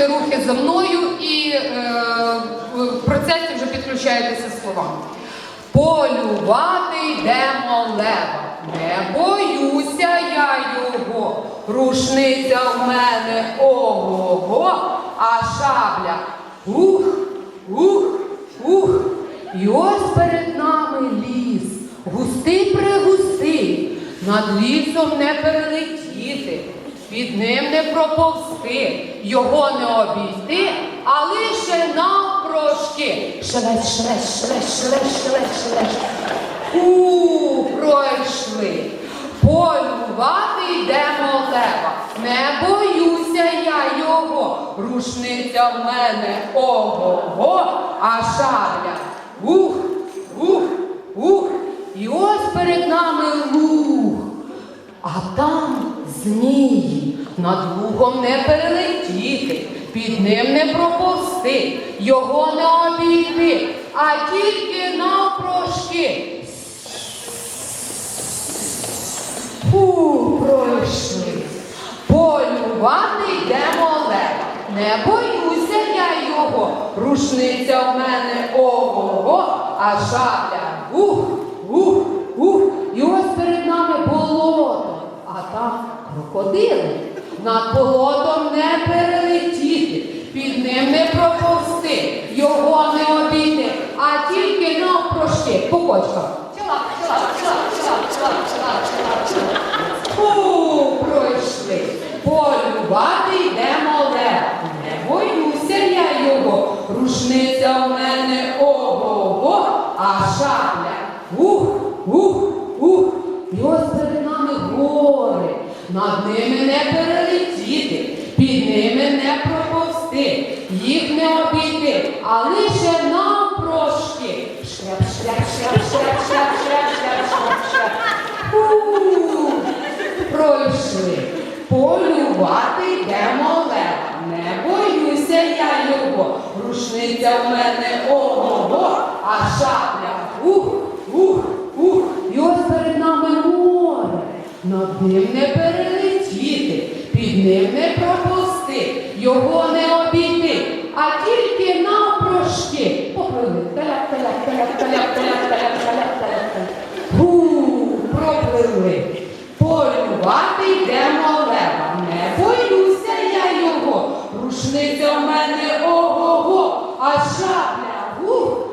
робити рухи за мною і е, в процесі вже підключаєтеся словами. Полювати йдемо лева. Не боюся я його. Рушниця в мене ого-го, а шабля ух, ух, ух. І ось перед нами ліс, густий пригустий, над лісом не перелетіти, під ним не проповзти, його не обійти, а лише навпрошки. Шелест, шелест, шелест, шелест, шелест, шелест. У, пройшли. Полювати йдемо лева. Не боюся я його. Рушниця в мене ого-го, а шабля. Ух, ух, ух. І ось перед нами луг. А там змії, над лугом не перелетіти, під ним не проповзти, його не обійти, а тільки навпрошки. Фу, пройшли. Полювати йдемо лева. Не боюся я його. Рушниця в мене ого-го, а шабля ух, ух, ух. І ось перед нами болото, а там крокодили. Над болотом не перелетіти, під ним не проповзти, його не обійти, а тільки навпрошки по кочках. Чилап, чилап, чилап, чилап, чилап, чилап, чилап, чилап. Фу, пройшли. Полювати йдемо лев. Не боюся я його. Рушниця в мене ого-го, а шабля. Над ними не перелетіти, під ними не проповзти, їх не обійти, а лише навпрошки. Шляп, шляп, шляп, шляп, шляп, шляп, шляп, шляп, шляп. Пройшли. Полювати йдемо лева. Не боюся я його. Рушниця в мене ого-го, а шабля ух, ух, ух. І ось перед нами море. Над ним не ним не пропусти, його не обійти, а тільки навпрошки. Поплили. Таляк, таляк, таляк, таляк, таляк, таляк, таляк, таляк. Гу, пропливли. Полювати йдемо лева. Не боюся я його. Рушниця в мене ого-го, а шапля гух.